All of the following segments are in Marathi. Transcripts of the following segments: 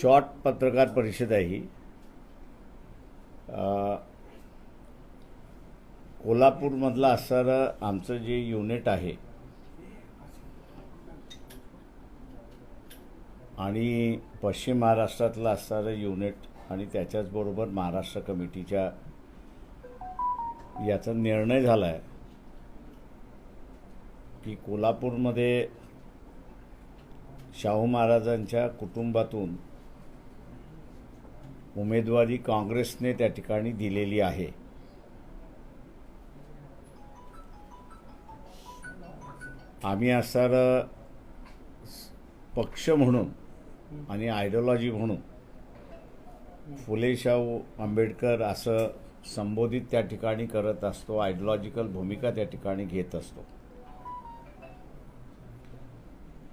शॉर्ट पत्रकार परिषद आहे ही. कोल्हापूरमधलं असणारं आमचं जे युनिट आहे आणि पश्चिम महाराष्ट्रातलं असणारं युनिट आणि त्याच्याचबरोबर महाराष्ट्र कमिटीच्या याचा निर्णय झाला आहे की कोल्हापूरमध्ये शाहू महाराजांच्या कुटुंबातून उमेदवारी काँग्रेसने त्या ठिकाणी दिलेली आहे. आम्ही असणार पक्ष म्हणून आणि आयडिओलॉजी म्हणून फुले शाहू आंबेडकर असं संबोधित त्या ठिकाणी करत असतो आयडिओलॉजिकल भूमिका त्या ठिकाणी घेत असतो.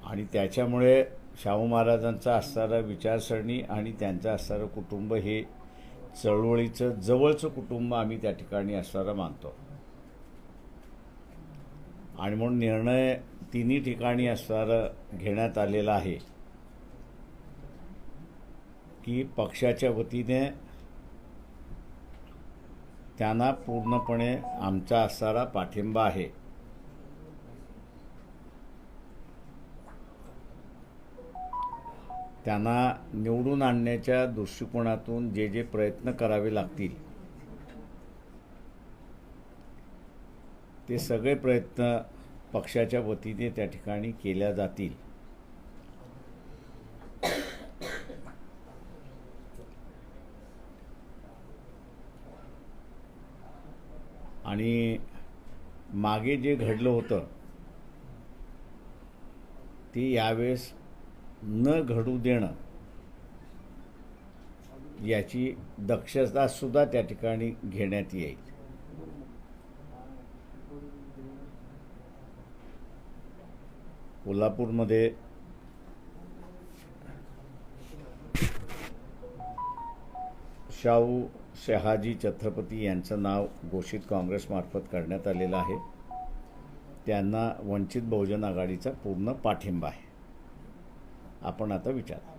आणि त्याच्यामुळे शाहू महाराजांचा असणारा विचारसरणी आणि त्यांचं असणारं कुटुंब हे चळवळीचं जवळचं कुटुंब आम्ही त्या ठिकाणी असणारं मानतो. आणि म्हणून निर्णय तिन्ही ठिकाणी असणारं घेण्यात आलेला आहे की पक्षाच्या वतीने त्यांना पूर्णपणे आमचा असणारा पाठिंबा आहे. त्यांना निवडून आणण्याच्या दृष्टिकोनातून जे जे प्रयत्न करावे लागतील ते सगळे प्रयत्न पक्षाच्या वतीने त्या ठिकाणी केल्या जातील. आणि मागे जे घडलं होतं ते यावेळेस न घडू देणं याची दक्षता सुद्धा त्या ठिकाणी घेण्यात येईल. कोल्हापूरमध्ये शाहू शहाजी छत्रपती यांचं नाव घोषित काँग्रेसमार्फत करण्यात आलेलं आहे. त्यांना वंचित बहुजन आघाडीचा पूर्ण पाठिंबा आहे. आपण आता विचार.